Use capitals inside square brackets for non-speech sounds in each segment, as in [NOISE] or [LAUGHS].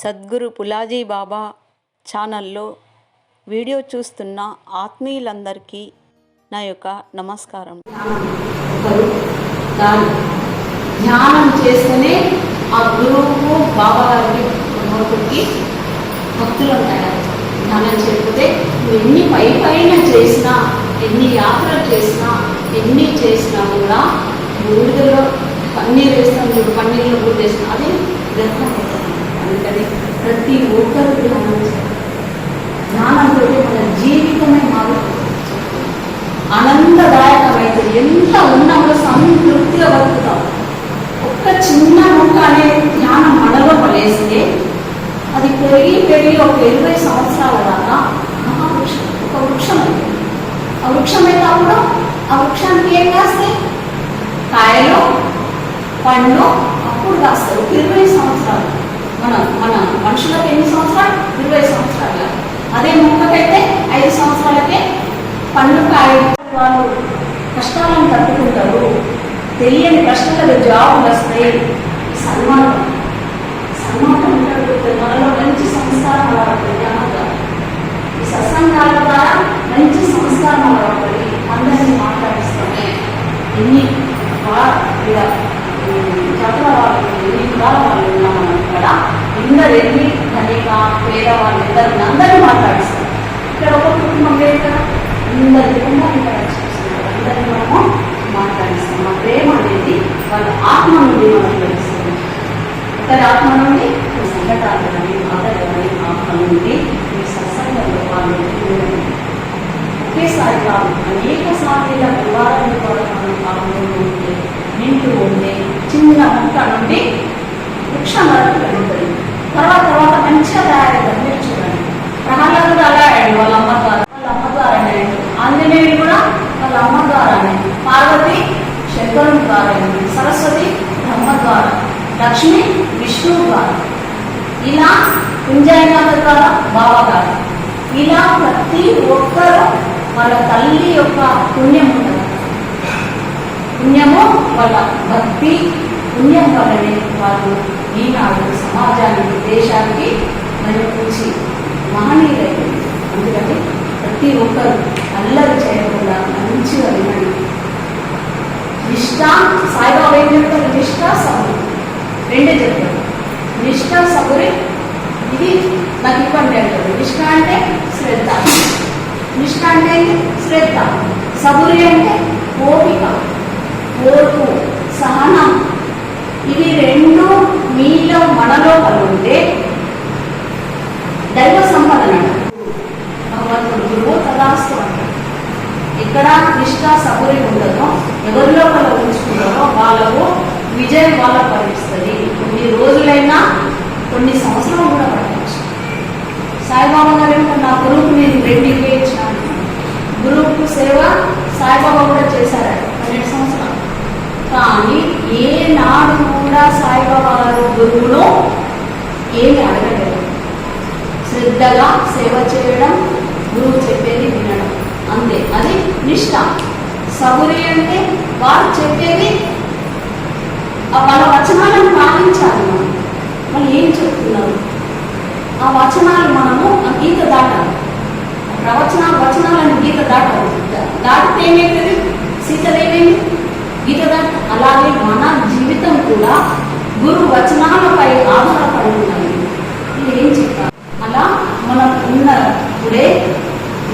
సద్గురు పులాజీ బాబా ఛానల్లో వీడియో చూస్తున్న ఆత్మీయులందరికీ నా యొక్క నమస్కారం. ధ్యానం చేస్తేనే ఆ గురువుకు బాబా గారికి భగవంతుడికి భక్తులు ఉంటారు ధ్యానం చేయకపోతే నువ్వు ఎన్ని పై పైన చేసినా ఎన్ని యాత్రలు చేసినా ఎన్ని చేసినా కూడా బూడిదలో పన్నీరు వేస్తాం చూడు పన్నీరులో బూడి వేసినా అది వ్యర్థం అవుతుంది. అందుకని ప్రతి ఒక్కరు ధ్యానం ధ్యానంతో మన జీవితమే మారుతుంది ఆనందదాయకమైతే ఎంత ఉన్నా కూడా సంతృప్తిగా బతుకుతాం. ఒక్క చిన్న ముక్క అనే ధ్యానం మనలో పడేస్తే అది పెరిగి పెరిగి ఒక ఇరవై సంవత్సరాల దాకా మహావృక్షం ఒక వృక్షం ఆ వృక్షం అయితే అప్పుడు ఆ వృక్షానికి ఏం కాస్తాయి? కాయలు పండ్లు అప్పుడు కాస్తాయి. ఒక ఇరవై సంవత్సరాలు. మన మన మనుషులకు ఎన్ని సంవత్సరాలు? ఇరవై సంవత్సరాలు. అదే మొక్కకైతే ఐదు సంవత్సరాలకే పండు కాయ వాళ్ళు కష్టాలను తట్టుకుంటారు. తెలియని కష్టాలకు జాబులు వస్తాయి. సన్మానం. సన్మానం ఉంటాడు మనలో మంచి సంస్కారం అలవాటు ఈ సత్సంగాల ద్వారా మంచి సంస్కారం అలవాటు అందరినీ మాట్లాడిస్తామే ఎన్ని బాగా ఇలా, పేద వాళ్ళు ఇద్దరు అందరినీ మాట్లాడిస్తాం ఇక్కడ ఒక కుటుంబం లేదు కదా? అందరి కుటుంబం ఇక్కడ చూస్తున్నారు. అందరినీ మనము మాట్లాడిస్తాం ఆ ప్రేమ అనేది వాళ్ళ ఆత్మ నుండి మనం తెలుస్తుంది. ఒకరి ఆత్మ నుండి మీ సంఘటాలు కానీ బాధలు కానీ ఆత్మ నుండి మీ సత్సంగంలో వాళ్ళు ఒకేసారి కాదు అనేక సార్లు ఇలా వివాహాన్ని కూడా మనం పాల్గొంటూ ఉంటే నింటూ ఉంటే చిన్న ముక్క నుండి వృక్షం వరకు వెళ్తుంది తర్వాత తర్వాత మంచిగా తయారవుతుంది మీరు చూడండి ప్రహ్లాదుడు అలా అయ్యాడు వాళ్ళ అమ్మ ద్వారా వాళ్ళ అమ్మ ద్వారా అయ్యాడు ఆంజనేయుడు కూడా వాళ్ళ అమ్మ ద్వారా అయ్యాడు పార్వతి శంకరుని ద్వారా అయ్యింది సరస్వతి బ్రహ్మ ద్వారా లక్ష్మి విష్ణు ద్వారా ఇలా కుంజాయినాథ ద్వారా బాబా గారు ఇలా ప్రతి ఒక్కరూ వాళ్ళ తల్లి యొక్క పుణ్యం ఉంటుంది పుణ్యము వాళ్ళ భక్తి పుణ్యం వల్లనే వాళ్ళు ఈనాడు సమాజాన్ని దేశానికి నడిపించి మహనీయులైంది అందుకని ప్రతి ఒక్కరు అల్లరి చేయకుండా మంచిగా వినండి నిష్ఠ సాయిబాబా ఏం చెప్తారు నిష్ఠ సబురి రెండే చెప్తారు నిష్ఠ సబురి ఇది నాకు ఇబ్బంది అంటారు. నిష్ఠ అంటే శ్రద్ధ. నిష్ఠ అంటే శ్రద్ధ. సబురి అంటే ఓపిక ఓర్పు సహనం. ఇవి రెండు మీలో మనలో ఉంటే దైవ సంపదన భగవంతుడు గురువు తదాస్తు ఇక్కడ ఎక్కడ నిష్ఠ సబురి ఉండదో ఎవరిలో వాళ్ళ ఉంచుకుంటారో వాళ్ళకు విజయం వాళ్ళ పరిస్థితి రోజులైనా కొన్ని సంవత్సరాలు కూడా పట్టవచ్చు సాయిబాబా గారు నా గురువుకు నేను రెండు ఇవే ఇచ్చినాను. గురువుకు సేవ సాయిబాబా కూడా చేశారు. పన్నెండు సంవత్సరాలు. కానీ ఏ నాడు కూడా సాయిబాబా గారు గురువును ఏమి అడగలేదు. శ్రద్ధగా సేవ చేయడం గురువు చెప్పేది వినడం. అంతే. అది నిష్ఠ సబురి అంటే వారు చెప్పేది వాళ్ళ వచనాలను పాలించాలి మనం. మనం ఏం చెప్తున్నారు ఆ వచనాలు మనము ఆ గీత దాటాలి. ప్రవచన వచనాలను గీత దాటాలి. దాటితే ఏమవుతుంది సీతలేమేమి గీత దాట అలాగే మన జీవితం కూడా గురు వచనాలపై ఆధారపడి ఉన్నాయి ఏం చెప్తాను అలా మనం ఉన్న ఇప్పుడే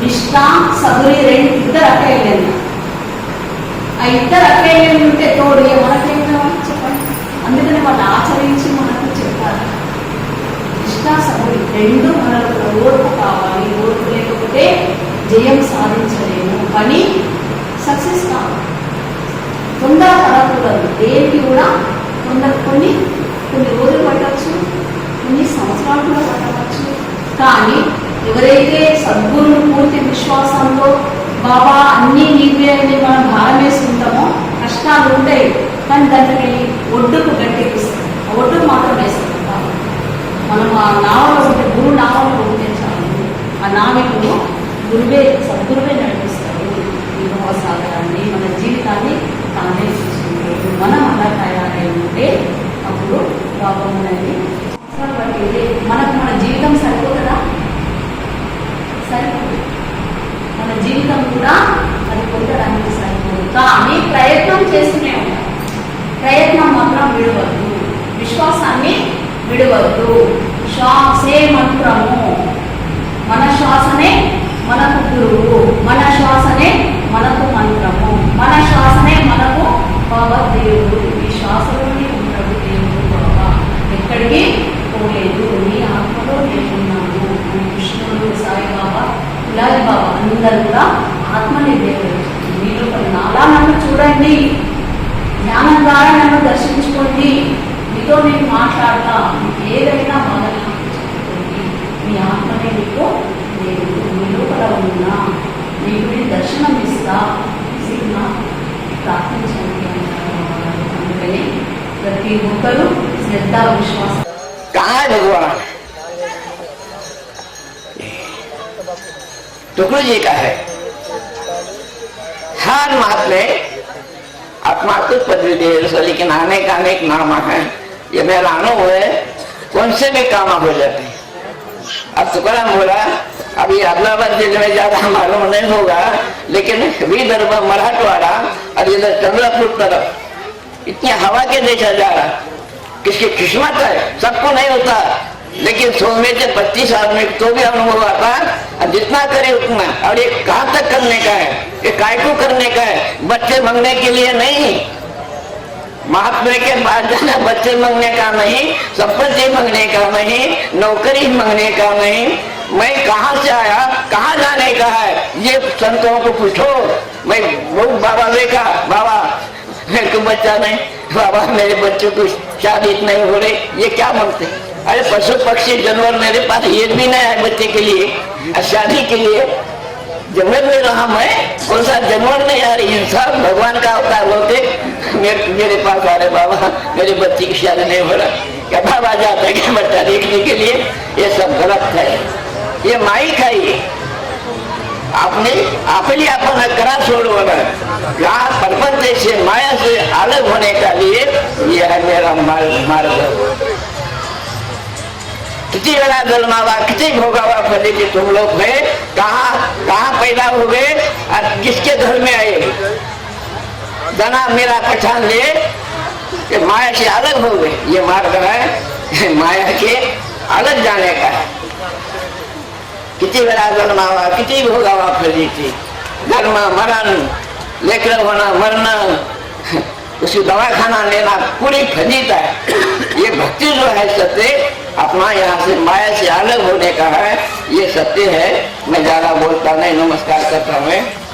నిష్ఠా సగురి రెండు ఇద్దరు అక్కయ్యలేదు ఆ ఇద్దరు అక్కయ్యలు ఉంటే తోడు మనకేం? అందుకని వాళ్ళు ఆచరించి మనకు చెప్పాలి. ఇష్టాసముడి రెండు మనకు ఓర్పు కావాలి. ఓర్పు లేకపోతే జయం సాధించలేము. పని సక్సెస్ కావాలి. తొందర పడకూడదు దేనికి కూడా తొందర కొన్ని కొన్ని రోజులు పట్టవచ్చు కొన్ని సంవత్సరాలు కూడా పట్టవచ్చు. కానీ ఎవరైతే సద్గురుని పూర్తి విశ్వాసంతో బాబా అన్నీ నీవే అని మనం భారం వేసుకుంటామో కష్టాలు ఉంటాయి. కానీ దానికి ఒడ్డుకు గట్టి ఇస్తాం ఒడ్డు మాత్రం వేసుకుంటాం మనం ఆ నావలో ఉంటే గురువు నావలో ఉంటే చాలు ఆ నావికుడు గురువే సద్గురువే నడిపిస్తాడు. ఈ భావసాగరాన్ని మన జీవితాన్ని తానే చూసుకుంటాడు. మనం అలా తయారై ఉంటే అప్పుడు బాగుందండి మనకు మన జీవితం సరిపోతుందా? సరిపోతుంది మన జీవితం కూడా అది పొందడానికి సరిపోదు. కానీ ప్రయత్నం చేస్తూనే ప్రయత్నం మాత్రం విడవద్దు. విశ్వాసాన్ని విడవద్దు. శ్వాసే మంత్రము. మన శ్వాసనే మనకు గురువు. మన శ్వాసనే మనకు మంత్రము. మన శ్వాసనే మనకు భగవద్దేవుడు. దేవుడు ఈ శ్వాసలోనే ఉంటాడు దేవుడు బాబా. ఎక్కడికి పోలేదు. నీ ఆత్మలో నేనున్నాను. అని కృష్ణుడు సాయిబాబా ఇలాగే బాబా అందరూ కూడా ఆత్మని దేవుడు మీరు నాలా నన్ను చూడండి. జ్ఞానం ద్వారా నన్ను దర్శించుకోండి మీతో నేను మాట్లాడతా మీకు ఏదైనా బాగా చెప్పుకోండి మీ ఆత్మనే మీకు నేను మీ లోపల ఉన్నా మీకు నేను దర్శనం ఇస్తా సిగ్నా ప్రార్థించండి అంటారు బాబాగారు. అందుకని ప్రతి ఒక్కరూ శ్రద్ధ విశ్వాసం कहाँ है भगवान टुकड़ू जी का है हर मात में आत्मा तो पदवी दे लेकिन आने का अनेक नाम है। ये मेरा अनुभव है, कौन से भी काम हो जाते हैं। अब तुकाराम बोला अभी आदिलाबाद ज़िले में ज़्यादा मालूम नहीं होगा, लेकिन विदर्भ मराठवाड़ा और इधर चंद्रपुर तरफ़, इतनी हवा के देखा जा रहा। किसकी किस्मत है? सबको नहीं होता। लेकिन सौ में से पच्चीस आदमी तो भी अनुभव आता और जितना करे उतना। और ये कहाँ तक करने का है? ये काय को करने का है? बच्चे मांगने के लिए नहीं। महात्मा के पास जाना, बच्चे मांगने का नहीं, संपत्ति मांगने का नहीं, नौकरी मांगने का नहीं। मैं कहा से आया? कहाँ जाने का है? ये संतों को पूछो। मैं वो बाबा देखा, बाबा, मेरे को बच्चा नहीं, बाबा मेरे बच्चों को शादी नहीं हो रही, ये क्या मांगते अरे पशु पक्षी जानवर मेरे पास ये भी नहीं है बच्चे के लिए शादी के लिए। जंगल में रहा मैं कौन सा जानवर नहीं रही इंसान भगवान का अवतार होते? मेरे, मेरे पास आ रहे बाबा मेरे बच्चे की शादी नहीं हो रहा। क्या बाबा जाते हैं बच्चा देखने के लिए? ये सब गलत है। ये माई खाई आपने आपली आपण करा सोडवणं या प्रपंच माया से अलग होने का लिए ये है मेरा मार्ग। कितनी बड़ा जन्मावा कितनी भोगावा फले कि तुम लोग है कहाँ कहाँ पैदा हो गए, और किसके घर में आए? जना मेरा पहचान ले कि माया से अलग हो गए। ये मार्ग है, [LAUGHS] माया के अलग जाने का है। किती वेळा जन्मावा किती भोगावा फलीची जन्म मरण, लेकर होना मरना। [LAUGHS] उसकी दवाखाना लेना पूरी फजीत है। ये भक्ति जो है सत्य अपना यहाँ से माया से अलग होने का है, ये सत्य है। मैं ज़्यादा बोलता नहीं, नमस्कार करता हूँ।